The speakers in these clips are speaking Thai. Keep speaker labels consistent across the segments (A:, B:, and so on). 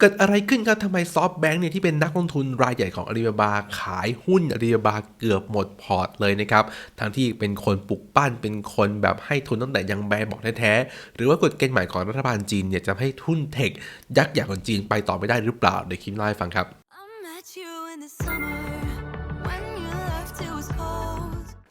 A: เกิดอะไรขึ้นครับทำไมซอฟต์แบงค์เนี่ยที่เป็นนักลงทุนรายใหญ่ของอาลีบาบาขายหุ้นอาลีบาบาเกือบหมดพอร์ตเลยนะครับทั้งที่เป็นคนปลุกปั้นเป็นคนแบบให้ทุนตั้งแต่ยังแบร์บอกแท้ๆหรือว่ากฎเกณฑ์ใหม่ของรัฐบาลจีนเนี่ยจะให้ทุนเทคยักษ์ใหญ่ของจีนไปต่อไม่ได้หรือเปล่าเดี๋ยวคิมไล่ฟังครับ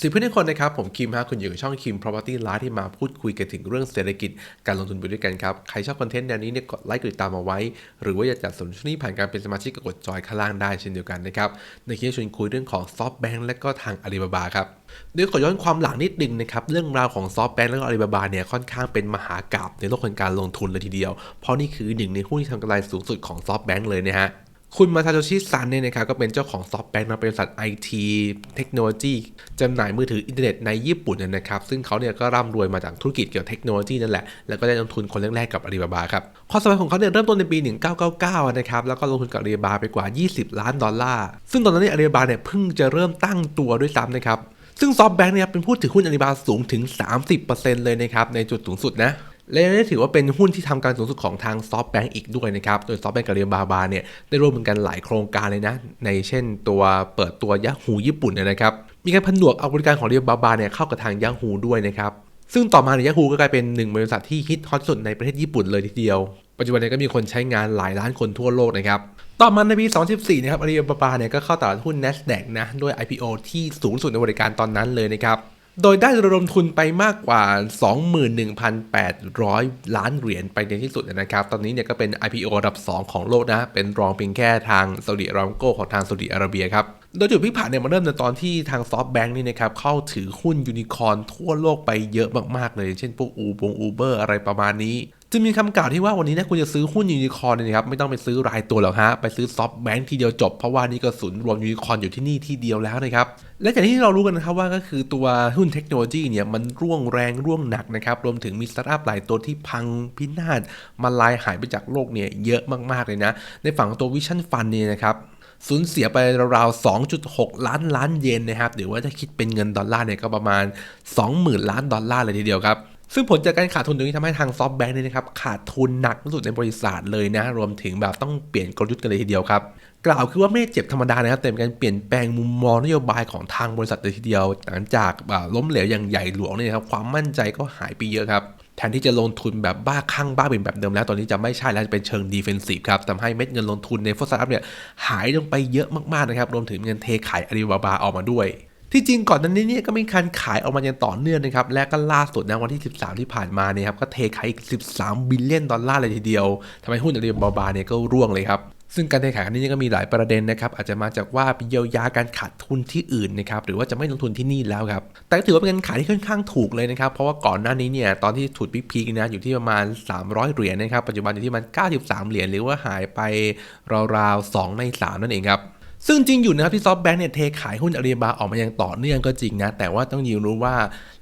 A: สิเพื่อนทุกคนนะครับ ผมคิมฮะคุณอยู่กับช่องคิม Property Live ที่มาพูดคุยกันถึงเรื่องเศรษฐกิจการลงทุนไปด้วยกันครับ ใครชอบคอนเทนต์แนวนี้เนี่ยกดไลค์กดติดตามเอาไว้ หรือว่าอยากจัดสนุนช่วงนี้ผ่านการเป็นสมาชิกก็กดจอยข้างล่างได้เช่นเดียวกันนะครับ ในคลิปชวนคุยเรื่องของซอฟต์แบงและก็ทางอาลีบาบาครับเดี๋ยวขอย้อนความหลังนิดนึงนะครับ เรื่องราวของซอฟต์แบงก์และก็อาลีบาบาเนี่ยค่อนข้างเป็นมหากราบในโลกของการลงทุนเลยทีเดียว เพราะนี่คือหนึ่งในหุ้นที่ทำกำไรสูงสุดของซอฟต์แบงก์เลยนะฮะ คุณมาซาโตชิซันเนี่ยนะครับก็เป็นเจ้าของซอฟต์แบงค์นะบริษัทไอทีเทคโนโลยีจำหน่ายมือถืออินเทอร์เน็ตในญี่ปุ่นนยนะครับ ซึ่งเขาเนี่ยก็ร่ำรวยมาจากธุรกิจเกี่ยวกับเทคโนโลยีนั่นแหละ แล้วก็ได้ลงทุนคนแรกๆกับอาลีบาบาครับความสำเร็จของเขาเนี่ยเริ่มต้นในปี 1999 นะครับ แล้วก็ลงทุนกับอาลีบาบาไปกว่า 20 ล้านดอลลาร์ ซึ่งตอนนั้นเนี่ยอาลีบาบาเนี่ยเพิ่งจะเริ่มตั้งตัวด้วยซ้ำนะครับซึ่งซอฟต์แบงค์เนี่ยเป็นผู้ถือหุ้นอาลีบาบาสูงถึง 30%เลยนะครับในจุดสูงสุดนะ และยังได้ถือว่าเป็นหุ้นที่ทำการสูงสุดของทางซอฟต์แบงก์อีกด้วยนะครับ โดยซอฟต์แบงก์กับเรียบาบาเนี่ยได้ร่วมมือกันหลายโครงการเลยนะ ในเช่นตัวเปิดตัวยาฮูญี่ปุ่นนนะครับ มีการผนวกเอาบริการของเรียบาบาเนี่ยเข้ากับทางยาฮูด้วยนะครับ ซึ่งต่อมาเนี่ยยาฮูก็กลายเป็นหนึ่งบริษัทที่ฮิตฮอตสุดในประเทศญี่ปุ่นเลยทีเดียว ปัจจุบันนี่ยก็มีคนใช้งานหลายล้านคนทั่วโลกนะครับ ต่อมาในปี 2014 นะครับอาลีบาบาเนี่ยก็เข้าตลาดหุ้น NASDAQ นะด้วย IPO ที่สูงสุดในบริการตอนนั้นเลยนะครับ โดยได้ระดมทุนไปมากกว่า 21,800 ล้านเหรียญไปในที่สุดนะครับ ตอนนี้เนี่ยก็เป็น IPO อันดับ 2 ของโลกนะ เป็นรองเพียงแค่ทางซาอุดิอารามโกของทางซาอุดิอาระเบียครับ โดยจุดพิพาทเนี่ยมาเริ่มในตอนที่ทางซอฟต์แบงค์นี่นะครับ เข้าถือหุ้นยูนิคอร์นทั่วโลกไปเยอะมาก ๆ เลย เช่นพวกอูบงอูเบอร์อะไรประมาณนี้ จะมีคำกล่าวที่ว่าวันนี้นะคุณจะซื้อหุ้นยูนิคอร์นเนี่ยนะครับไม่ต้องไปซื้อรายตัวหรอกฮะไปซื้อซอฟต์แบงค์ทีเดียวจบเพราะว่านี่ก็ศูนย์รวมยูนิคอร์นอยู่ที่นี่ที่เดียวแล้วนะครับและอย่างที่เรารู้กันนะครับว่าก็คือตัวหุ้นเทคโนโลยีเนี่ยมันร่วงแรงร่วงหนักนะครับรวมถึงมีสตาร์ทอัพหลายตัวที่พังพินาศมาลายหายไปจากโลกเนี่ยเยอะมากๆเลยนะ ในฝั่งของตัววิชั่นฟันเนี่ยนะครับสูญเสียไปราวๆ 2.6 ล้านล้านเยนนะครับหรือว่าถ้าคิดเป็นเงินดอลลาร์เนี่ยก็ประมาณ 20,000 ล้านดอลลาร์เลยทีเดียวครับ ซึ่งผลจากการขาดทุนตรงนี้ทำให้ทางซอฟต์แบงค์เนี่ยนะครับขาดทุนหนักที่สุดในบริษัทเลยนะ รวมถึงแบบต้องเปลี่ยนกลยุทธ์กันเลยทีเดียวครับ กล่าวคือว่าไม่เจ็บธรรมดานะครับแต่เป็นการเปลี่ยนแปลงมุมมองนโยบายของทางบริษัทเลยทีเดียว หลังจากแบบล้มเหลวอย่างใหญ่หลวงเนี่ยครับความมั่นใจก็หายไปเยอะครับแทนที่จะลงทุนแบบบ้าคลั่งบ้าบิ่นแบบเดิมแล้ว ตอนนี้จะไม่ใช่แล้วจะเป็นเชิงดีเฟนซีฟครับทำให้เม็ดเงินลงทุนในฟอสซัพเนี่ยหายลงไปเยอะมากๆนะครับรวมถึงเงินเทขายอาลีบาบาออกมาด้วย ที่จริงก่อนนั้นนี่ก็มีการขายออกมาอย่างต่อเนื่องนะครับ และก็ล่าสุดนะวันที่ 13 ที่ผ่านมาเนี่ยครับก็เทขายอีก 13 บิลเลียนดอลลาร์เลยทีเดียวทำให้หุ้นอาลีบาบาเนี่ยก็ร่วงเลยครับซึ่งการเทขายครั้งนี้ก็มีหลายประเด็นนะครับอาจจะมาจากว่าปเยียวยาการขาดทุนที่อื่นนะครับหรือว่าจะไม่ลงทุนที่นี่แล้วครับแต่ก็ถือว่าเป็นการขายที่ค่อนข้างถูกเลยนะครับเพราะว่าก่อนหน้านี้เนี่ยตอนที่ถูดพีคๆนะอยู่ที่ประมาณ 300 เหรียญนะครับปัจจุบันอยู่ที่มัน 93 เหรียญหรือว่าหายไปราวๆ2ใน 3 นั่นเองครับ ซึ่งจริงอยู่นะครับที่ซอฟต์แบงค์เนี่ยเทขายหุ้นอาลีบาบาออกมาอย่างต่อเนื่องก็จริงนะ แต่ว่าต้องยินรู้ว่า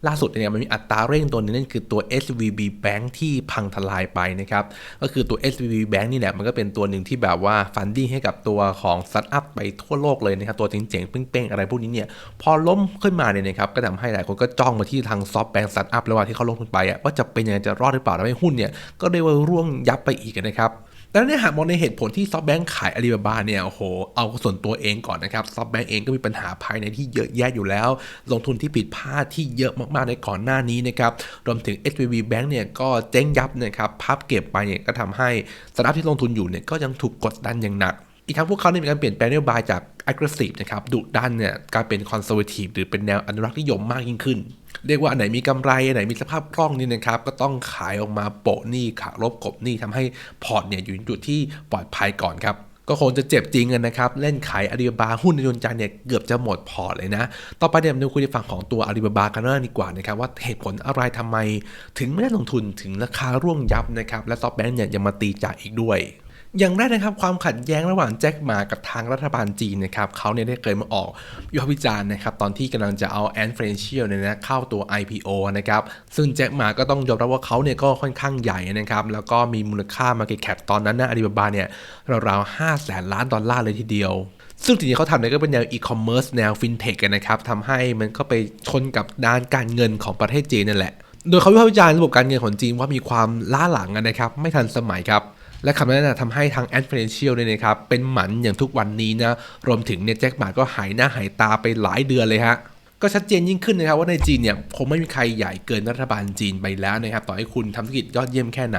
A: ล่าสุดเนี่ยมันมีอัตราเร่งตัวนึงนั่นคือตัว SVB Bank ที่พังทลายไปนะครับ ก็คือตัว SVB Bank นี่แหละมันก็เป็นตัวหนึ่งที่แบบว่าฟันดิ้งให้กับตัวของสตาร์ทอัพไปทั่วโลกเลยนะครับ ตัวเจ๋งๆเป้งๆ อะไรพวกนี้เนี่ยพอล้มขึ้นมาเนี่ยนะครับก็ทำให้หลายคนก็จ้องมาที่ทางซอฟต์แบงค์สตาร์ทอัพแล้วว่าที่เขาลงทุนไปอะว่าจะเป็นยังไงจะรอดหรือเปล่าทำให้หุ้นเนี่ยก็ได้ว่าร่วงยับไปอีกนะครับ แต่เนี่ยหากมองในเหตุผลที่ซอฟแบงค์ขายอาลีบาบาเนี่ยโอ้โหเอาส่วนตัวเองก่อนนะครับซอฟแบงค์เองก็มีปัญหาภายในที่เยอะแยะอยู่แล้ว ลงทุนที่ผิดพลาดที่เยอะมากๆในก่อนหน้านี้นะครับรวมถึง SVB Bank เนี่ยก็เจ๊งยับนะครับพับเก็บไปเนี่ยก็ทำให้สตาร์ทที่ลงทุนอยู่เนี่ยก็ยังถูกกดดันอย่างหนักอีกทั้งพวกเขาเนี่ยมีการเปลี่ยนแปลงนโยบายจาก aggressive นะครับดุดันเนี่ยกลายเป็น conservative หรือเป็นแนวอนุรักษ์นิยมมากยิ่งขึ้น เรียกว่าอันไหนมีกำไรอันไหนมีสภาพคล่องนี่นะครับ ก็ต้องขายออกมาโปะหนี้ขาลบกบหนี้ทำให้พอร์ตเนี่ยอยู่ในจุดที่ปลอดภัยก่อนครับก็คงจะเจ็บจริงกันนะครับ เล่นขายอาลีบาบาหุ้นในยนจันเนี่ยเกือบจะหมดพอร์ตเลยนะ ต่อไปเนี่ยมาดูคุยในฝั่งของตัวอาลีบาบากันบ้างดีกว่านะครับว่าเหตุผลอะไรทำไม ถึงไม่ได้ลงทุนถึงราคาร่วงยับนะครับและซอฟแบงค์เนี่ยยังมาตีจ่ายอีกด้วย อย่างแรกนะครับความขัดแย้งระหว่างแจ็คหมากับทางรัฐบาลจีนนะครับเขาเนี่ยได้เคยมาออกวิพากษ์วิจารณ์นะครับตอนที่กำลังจะเอาแอนเฟรนเชียลเนี่ยนะเข้าตัว IPO นะครับซึ่งแจ็คหมาก็ต้องยอมรับว่าเขาเนี่ยก็ค่อนข้างใหญ่นะครับแล้วก็มีมูลค่า Market Cap ตอนนั้นนะอาลีบาบาเนี่ยราวๆ5แสนล้านดอลลาร์เลยทีเดียวซึ่งสิ่งที่เขาทำเนี่ยก็เป็นแนวอีคอมเมิร์ซแนวฟินเทคนะครับทำให้มันก็ไปชนกับด้านการเงินของประเทศจีนนั่นแหละ โดยเขาวิพากษ์วิจารณ์ระบบการเงินของจีนว่ามีความล้าหลังนะครับไม่ทันสมัยครับ และคำนั้นนะทำให้ทาง a d f i n a n c i a l เนี่ยนะครับเป็นหมันอย่างทุกวันนี้นะรวมถึงเนี่ยแจ็คหมาก็หายหน้าหายตาไปหลายเดือนเลยฮะก็ชัดเจนยิ่งขึ้นนะครับว่าในจีนเนี่ยคงไม่มีใครใหญ่เกินรัฐบาลจีนไปแล้วนะครับต่อให้คุณทำธุรกิจยอดเยี่ยมแค่ไหน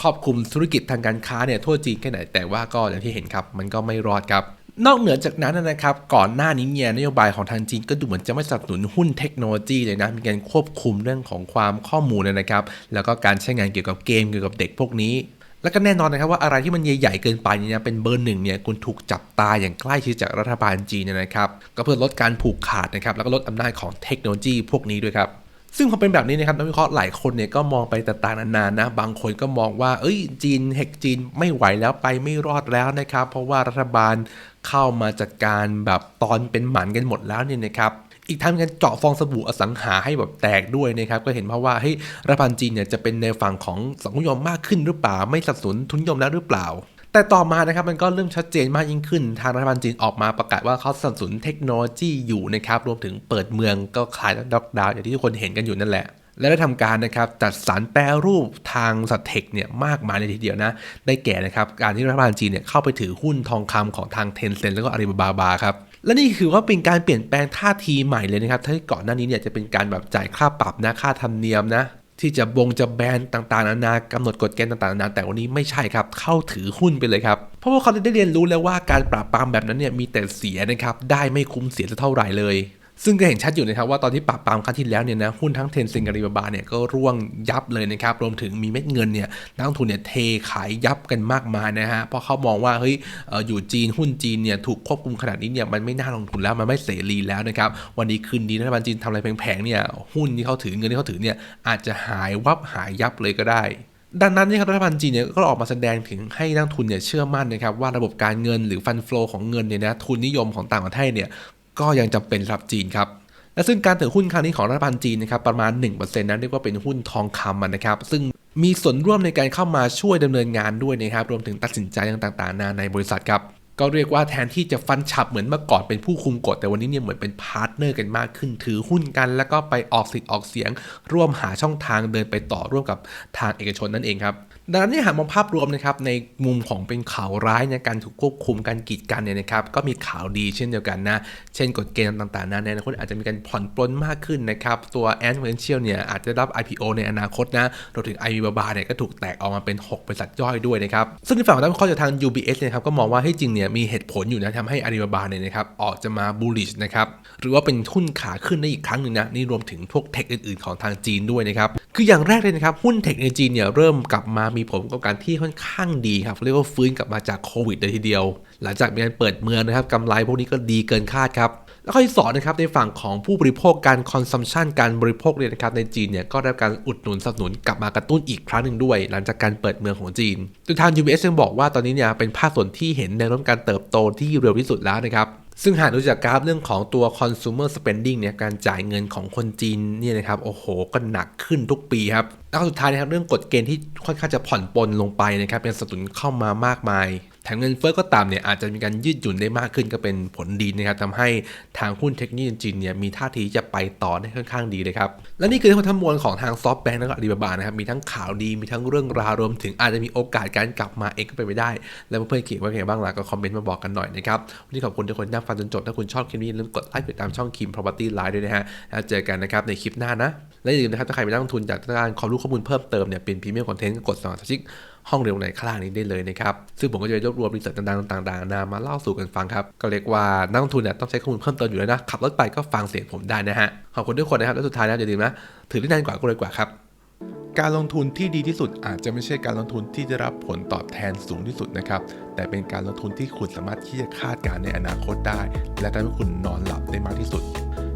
A: ครอบคลุมธุรกิจทางการค้าเนี่ยทั่วจีนแค่ไหนแต่ว่าก็อย่างที่เห็นครับมันก็ไม่รอดครับนอกเหนือจากนั้นนะครับก่อนหน้านี้เนี่ยนโยบายของทางจีนก็ดูเหมือนจะไม่สนับสนุนหุ้นเทคโนโลยีเลยนะมีการควบคุมเรื่องของความข้อมูลนะครับ แล้วก็การใช้งานเกี่ยวกับเกมเกี่ยวกับเด็กพวกนี้ แล้วก็แน่นอนนะครับว่าอะไรที่มันใหญ่ๆเกินไปเนี่ยเป็นเบอร์หนึ่งเนี่ยคุณถูกจับตาอย่างใกล้ชิดจากรัฐบาลจีนนยนะครับก็เพื่อลดการผูกขาดนะครับแล้วก็ลดอำนาจของเทคโนโลยีพวกนี้ด้วยครับซึ่งพอเป็นแบบนี้นะครับนักวิเคราะห์หลายคนเนี่ยก็มองไปต่างๆนานานะ บางคนก็มองว่า เอ้ยจีนเฮกจีนไม่ไหวแล้วไปไม่รอดแล้วนะครับ เพราะว่ารัฐบาลเข้ามาจัดการแบบตอนเป็นหมันกันหมดแล้วเนี่ยนะครับ อีกทั้งการเจาะฟองสบู่อสังหาให้แบบแตกด้วยนะครับก็เห็นเพราะว่าเฮ้ยรัฐบาลจีนเนี่ยจะเป็นในฝั่งของสังคมนิยมมากขึ้นหรือเปล่า ไม่สนับสนุนทุนนิยมแล้วหรือเปล่าแต่ต่อมานะครับมันก็เริ่มชัดเจนมากยิ่งขึ้น ทางรัฐบาลจีนออกมาประกาศว่าเขาสนับสนุนเทคโนโลยีอยู่นะครับ รวมถึงเปิดเมืองก็คลายล็อกดาวน์อย่างที่ทุกคนเห็นกันอยู่นั่นแหละ และได้ทำการนะครับจัดสรรแปรรูปทางสัตเทคเนี่ยมากมายเลยทีเดียวนะ ได้แก่นะครับการที่รัฐบาลจีนเนี่ยเข้าไปถือหุ้นทองคำของทางเทนเซ็นแล้วก็อาลีบาบาครับ และนี่คือว่าเป็นการเปลี่ยนแปลงท่าทีใหม่เลยนะครับที่ก่อนหน้านี้เนี่ยจะเป็นการแบบจ่ายค่าปรับนะค่าธรรมเนียมนะที่จะบงจะแบนต่างๆนานากำหนดกฎเกณฑ์ต่างๆนานาแต่วันนี้ไม่ใช่ครับ เข้าถือหุ้นไปเลยครับ เพราะว่าเขาได้เรียนรู้แล้วว่าการปราบปรามแบบนั้นเนี่ยมีแต่เสียนะครับ ได้ไม่คุ้มเสียจะเท่าไหร่เลย ซึ่งก็เห็นชัดอยู่นะครับว่าตอนที่ปราบปรามครั้งที่แล้วเนี่ยนะหุ้นทั้งเทนซ็งกับอาลีบาบาเนี่ยก็ร่วงยับเลยนะครับรวมถึงมีเม็ดเงินเนี่ยนักลงทุนเนี่ยเทขายยับกันมากมายนะฮะเพราะเขามองว่าเฮ้ยอยู่จีนหุ้นจีนเนี่ยถูกควบคุมขนาดนี้เนี่ยมันไม่น่าลงทุนแล้วมันไม่เสรีแล้วนะครับวันนี้คืนดีรัฐบาลจีนทำอะไรแผงๆเนี่ยหุ้นที่เขาถือเงินที่เขาถือเนี่ยอาจจะหายวับหายยับเลยก็ได้ดังนั้นนี่ครับรัฐบาลจีนเนี่ยก็ออกมาแสดงถึงให้นักทุนเนี่ยเชื่อมั่นนะครับว่าระบบการเงินหรือฟันฟลอของเงินเนี่ยนะทุนนิยมของต่างประเทศเนี่ย ก็ยังจำเป็นสำหรับจีนครับและซึ่งการถือหุ้นครั้งนี้ของรัฐบาลจีนนะครับประมาณ 1%นั้นเรียกว่าเป็นหุ้นทองคำนะครับ ซึ่งมีส่วนร่วมในการเข้ามาช่วยดำเนินงานด้วยนะครับรวมถึงตัดสินใจต่างๆนานาในบริษัทครับก็เรียกว่าแทนที่จะฟันฉับเหมือนเมื่อก่อนเป็นผู้คุมกฎแต่วันนี้เนี่ยเหมือนเป็นพาร์ทเนอร์กันมากขึ้น ถือหุ้นกัน แล้วก็ไปออกสิทธิ์ออกเสียง ร่วมหาช่องทางเดินไปต่อร่วมกับทางเอกชนนั่นเองครับ ดังนั้นเนี่ยหากมองภาพรวมนะครับในมุมของเป็นข่าวร้ายในการถูกควบคุมการกีดกันเนี่ยนะครับก็มีข่าวดีเช่นเดียวกันนะ เช่นกฎเกณฑ์ต่างๆนะในอนาคตอาจจะมีการผ่อนปลนมากขึ้นนะครับ ตัว a n v e n t u r e เนี่ยอาจจะรับ IPO ในอนาคตนะรวมถึง i b a b a เนี่ยก็ถูกแตกออกมาเป็น 6 บริษัทย่อยด้วยนะครับ ซึ่งในฝั่งของนักวิเคราะห์จากทาง UBS เนยครับก็มองว่าให้จริงเนี่ยมีเหตุผลอยู่นะทำให้ Alibaba เนี่ยนะครับออกจะมา bullish นะครับหรือว่าเป็นหุ้นขาขึ้นได้อีกครั้งหนึ่งนะนี่รวมถึงพวกเทคอื่นๆ ของทางจีนด้วยนะครับคืออย่างแรกเลยนะครับหุ้นเทคในจีนเนี่ยเริ่มกลับมามีผลประกอบการที่ค่อนข้างดีครับเรียกว่าฟื้นกลับมาจากโควิดเลยทีเดียว หลังจากมีการเปิดเมืองนะครับกำไรพวกนี้ก็ดีเกินคาดครับแล้วข้อที่สองนะครับในฝั่งของผู้บริโภคการคอนซัมชันการบริโภคเนี่ยนะครับในจีนเนี่ยก็ได้รับการอุดหนุนสนับสนุนกลับมากระตุ้นอีกครั้งหนึ่งด้วย หลังจากการเปิดเมืองของจีนโดยทาง UBS ยังบอกว่าตอนนี้เนี่ยเป็นภาคส่วนที่เห็นแนวโน้มการเติบโตที่เร็วที่สุดแล้วนะครับซึ่งหากดูจากกราฟเรื่องของตัว consumer spending เนี่ยการจ่ายเงินของคนจีนเนี่ยนะครับโอ้โหก็หนักขึ้นทุกปีครับ แล้วก็สุดท้ายนะครับเรื่องกฎเกณฑ์ที่ค่อนข้างจะผ่อนปลนลงไปนะครับเป็นสนับสนุนเข้ามามากมาย แถมเงินเฟ้อก็ตามเนี่ยอาจจะมีการยืดหยุ่นได้มากขึ้นก็เป็นผลดีนะครับทำให้ทางหุ้นเทคโนโลยีจีนเนี่ยมีท่าทีจะไปต่อได้ค่อนข้างดีเลยครับ และนี่คือทั้งหมดทั้งมวลของทางซอฟต์แบงก์และก็อาลีบาบานะครับมีทั้งข่าวดีมีทั้งเรื่องราวรวมถึงอาจจะมีโอกาสการกลับมาเองก็เป็นไปได้ แล้วเพื่อนๆคิดว่าไงบ้างล่ะก็คอมเมนต์มาบอกกันหน่อยนะครับวันนี้ขอบคุณทุกคนที่นั่งฟังจนจบถ้าคุณชอบคลิปนี้อย่าลืมกดไลค์ติดตามช่องคิม property live ด้วยนะฮะแล้วเจอกันนะครับในคลิปหน้านะและอย่าลืมนะครับถ้าใครเป็นนักลงทุนอยากต้องการความรู้ข้อมูลเพิ่มเติมเนี่ยเป็นพรีเมียมคอนเทนต์กดสมัครสมาชิก ห้องเรียนในข้างล่างนี้ได้เลยนะครับซึ่งผมก็จะรวบรวมรีเสิร์ชต่างๆต่างๆนามาเล่าสู่กันฟังครับก็เรียกว่านักลงทุนเนี่ยต้องใช้ข้อมูลเพิ่มเติมอยู่แล้วนะขับรถไปก็ฟังเสียงผมได้นะฮะขอบคุณทุกคนนะครับและสุดท้ายนะอย่าลืมนะถือได้นานกว่าก็เลยกว่าครับการลงทุนที่ดีที่สุดอาจจะไม่ใช่การลงทุนที่จะรับผลตอบแทนสูงที่สุดนะครับ แต่เป็นการลงทุนที่คุณสามารถที่จะคาดการณ์ในอนาคตได้ และทำให้คุณนอนหลับได้มากที่สุด